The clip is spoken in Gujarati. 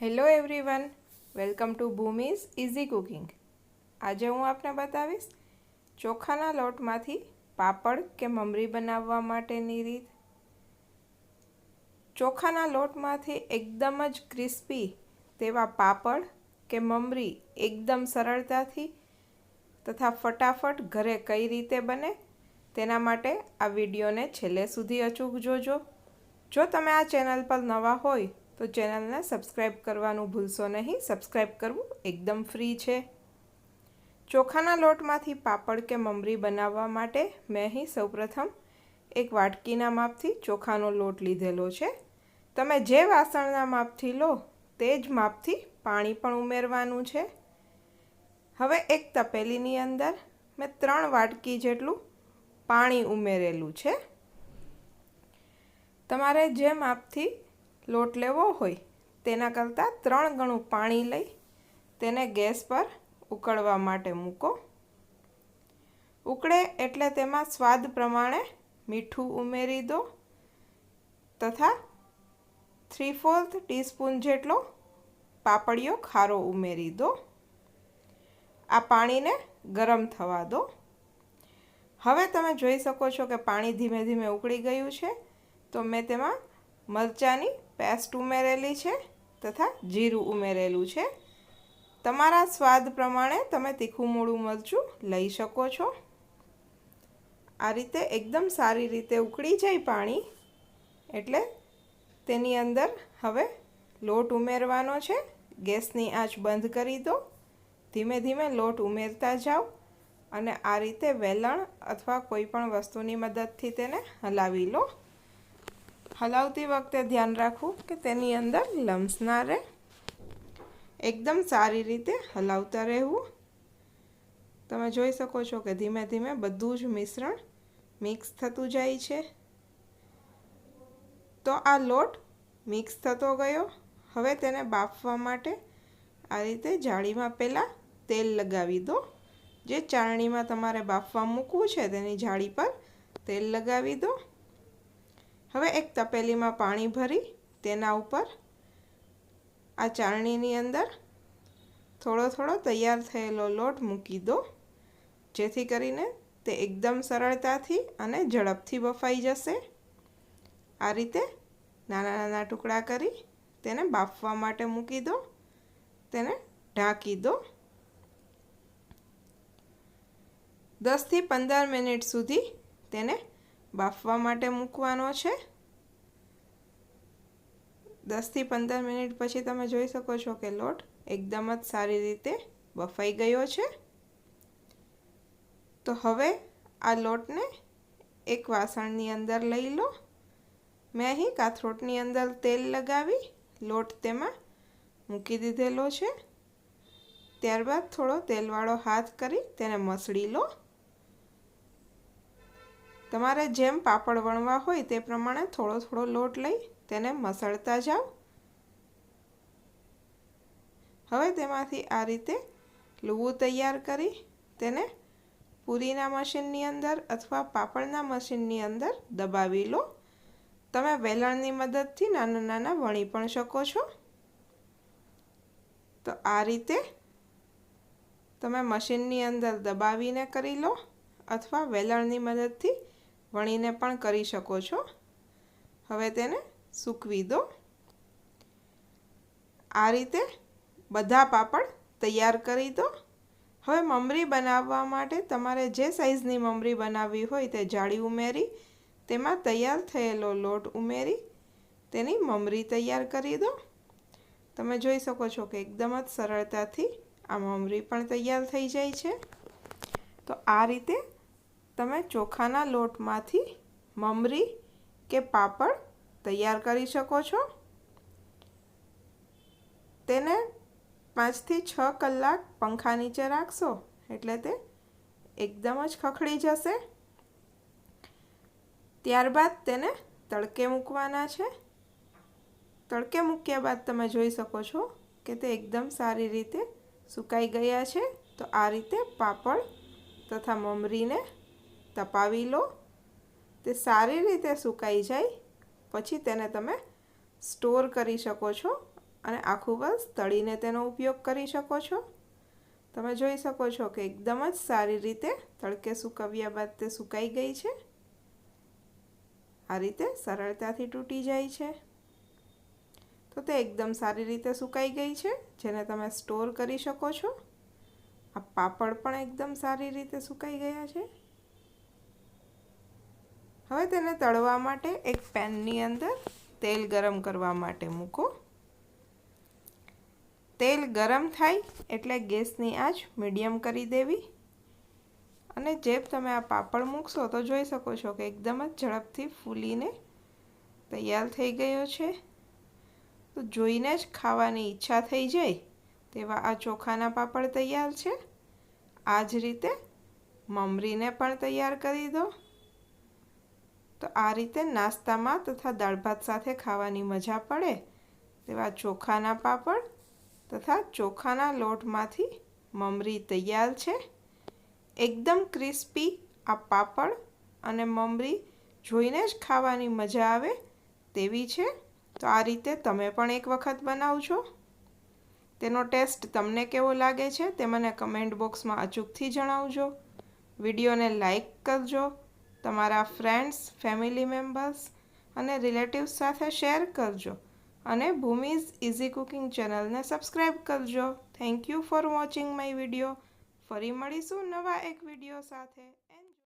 Hello everyone, welcome to Bhumi's easy cooking. આજે હું આપને બતાવીશ ચોખાના લોટમાંથી પાપડ કે મમરી બનાવવા માટેની રીત. ચોખાના લોટમાંથી એકદમ જ ક્રિસ્પી તેવા પાપડ કે મમરી એકદમ સરળતાથી તથા ફટાફટ ઘરે કઈ રીતે બને તેના માટે આ વિડીયોને છેલ્લે સુધી અચૂક જોજો. જો તમે આ ચેનલ પર નવા હોય તો ચેનલને સબસ્ક્રાઈબ કરવાનું ભૂલશો નહીં. સબસ્ક્રાઈબ કરવું એકદમ ફ્રી છે. ચોખાના લોટમાંથી પાપડ કે મમરી બનાવવા માટે મેં અહીં સૌપ્રથમ એક વાટકીના માપથી ચોખાનો લોટ લીધેલો છે. તમે જે વાસણના માપથી લો તે જ માપથી પાણી પણ ઉમેરવાનું છે. હવે એક તપેલીની અંદર મેં ત્રણ વાટકી જેટલું પાણી ઉમેરેલું છે. તમારે જે માપથી લોટ લેવો હોય, તેના કરતાં ત્રણ ગણું પાણી લઈ તેને ગેસ પર ઉકળવા માટે મૂકો. ઉકળે એટલે તેમાં સ્વાદ પ્રમાણે મીઠું ઉમેરી દો તથા થ્રી ફોર્થ ટીસ્પૂન જેટલો પાપડિયો ખારો ઉમેરી દો. આ પાણીને ગરમ થવા દો. હવે તમે જોઈ શકો છો કે પાણી ધીમે ધીમે ઉકળી ગયું છે, તો મેં તેમાં મરચાંની પેસ્ટ ઉમેરેલી છે તથા જીરું ઉમેરેલું છે. તમારા સ્વાદ પ્રમાણે તમે તીખું મોડું મરચું લઈ શકો છો. આ રીતે એકદમ સારી રીતે ઉકળી જાય પાણી એટલે તેની અંદર હવે લોટ ઉમેરવાનો છે. ગેસની આંચ બંધ કરી દો. ધીમે ધીમે લોટ ઉમેરતા જાઓ અને આ રીતે વેલણ અથવા કોઈ પણ વસ્તુની મદદથી તેને હલાવી લો. હલાવતી વખતે ધ્યાન રાખવું કે તેની અંદર લમ્સ ના રહે. એકદમ સારી રીતે હલાવતા રહેવું. તમે જોઈ શકો છો કે ધીમે ધીમે બધું જ મિશ્રણ મિક્સ થતું જાય છે. તો આ લોટ મિક્સ થતો ગયો. હવે તેને બાફવા માટે આ રીતે જાળીમાં પહેલાં તેલ લગાવી દો. જે ચાળણીમાં તમારે બાફવા મૂકવું છે તેની જાળી પર તેલ લગાવી દો. હવે એક તપેલીમાં પાણી ભરી તેના ઉપર આ ચાળણીની અંદર થોડો થોડો તૈયાર થયેલો લોટ મૂકી દો. જેથી કરીને તે એકદમ સરળતાથી અને ઝડપથી બફાઈ જશે. આ રીતે નાના નાના ટુકડા કરી તેને બાફવા માટે મૂકી દો. તેને ઢાંકી દો. દસથી પંદર મિનિટ સુધી તેને બાફવા માટે મૂકવાનો છે. દસથી પંદર મિનિટ પછી તમે જોઈ શકો છો કે લોટ એકદમ જ સારી રીતે બફાઈ ગયો છે. તો હવે આ લોટને એક વાસણની અંદર લઈ લો. મેં અહીં કાથરોટની અંદર તેલ લગાવી, લોટ તેમાં મૂકી દીધેલો છે. ત્યારબાદ થોડો તેલવાળો હાથ કરી તેને મસળી લો. તમારે જેમ પાપડ વણવા હોય તે પ્રમાણે થોડો થોડો લોટ લઈ તેને મસળતા જાઓ. હવે તેમાંથી આ રીતે લુવું તૈયાર કરી તેને પૂરીના મશીનની અંદર અથવા પાપડના મશીનની અંદર દબાવી લો. તમે વેલણની મદદથી નાના નાના વણી પણ શકો છો. તો આ રીતે તમે મશીનની અંદર દબાવીને કરી લો અથવા વેલણની મદદથી વણીને પણ કરી શકો છો. હવે તેને સૂકવી દો. આ રીતે બધા પાપડ તૈયાર કરી દો. હવે મમરી બનાવવા માટે તમારે જે સાઈઝની મમરી બનાવવી હોય તે જાળી ઉમેરી, તેમાં તૈયાર થયેલો લોટ ઉમેરી, તેની મમરી તૈયાર કરી દો. તમે જોઈ શકો છો કે એકદમ જ સરળતાથી આ મમરી પણ તૈયાર થઈ જાય છે. તો આ રીતે તમે ચોખાના લોટમાંથી મમરી કે પાપડ તૈયાર કરી શકો છો. તેને પાંચથી છ કલાક પંખા નીચે રાખશો એટલે તે એકદમ જ ખખડી જશે. ત્યારબાદ તેને તડકે મૂકવાના છે. તડકે મૂક્યા બાદ તમે જોઈ શકો છો કે તે એકદમ સારી રીતે સુકાઈ ગયા છે. તો આ રીતે પાપડ તથા મમરીને તપાવી લો. તે સારી રીતે સુકાઈ જાય, પછી તેને તમે સ્ટોર કરી શકો છો અને આખું બસ તળીને તેનો ઉપયોગ કરી શકો છો. તમે જોઈ શકો છો કે એકદમ જ સારી રીતે તડકે સુકવ્યા બાદ તે સુકાઈ ગઈ છે. આ રીતે સરળતાથી તૂટી જાય છે. તો તે એકદમ સારી રીતે સુકાઈ ગઈ છે, જેને તમે સ્ટોર કરી શકો છો. આ પાપડ પણ એકદમ સારી રીતે સુકાઈ ગયા છે. હવે તેને તળવા માટે એક પેનની અંદર તેલ ગરમ કરવા માટે મૂકો. તેલ ગરમ થાય એટલે ગેસની આંચ મીડિયમ કરી દેવી. અને જે તમે આ પાપડ મૂકશો તો જોઈ શકો છો કે એકદમ જ ઝડપથી ફૂલીને તૈયાર થઈ ગયો છે. તો જોઈને જ ખાવાની ઈચ્છા થઈ જાય તેવા આ ચોખાના પાપડ તૈયાર છે. આ જ રીતે મમરીને પણ તૈયાર કરી દો. તો આ રીતે નાસ્તામાં તથા દાળ ભાત સાથે ખાવાની મજા પડે તેવા ચોખાના પાપડ તથા ચોખાના લોટમાંથી મમરી તૈયાર છે. એકદમ ક્રિસ્પી આ પાપડ અને મમરી જોઈને જ ખાવાની મજા આવે તેવી છે. તો આ રીતે તમે પણ એક વખત બનાવજો. તેનો ટેસ્ટ તમને કેવો લાગે છે તે મને કમેન્ટ બોક્સમાં અચૂકથી જણાવજો. વિડીયોને લાઈક કરજો. તમારા ફ્રેન્ડ્સ ફેમિલી મેમ્બર્સ અને રિલેટિવ્સ સાથે શેર કરજો. અને ભૂમિઝ ઇઝી કુકિંગ ચેનલને સબસ્ક્રાઈબ કરજો. Thank you for watching my video ફરી મળીશું નવા એક વીડિયો સાથે.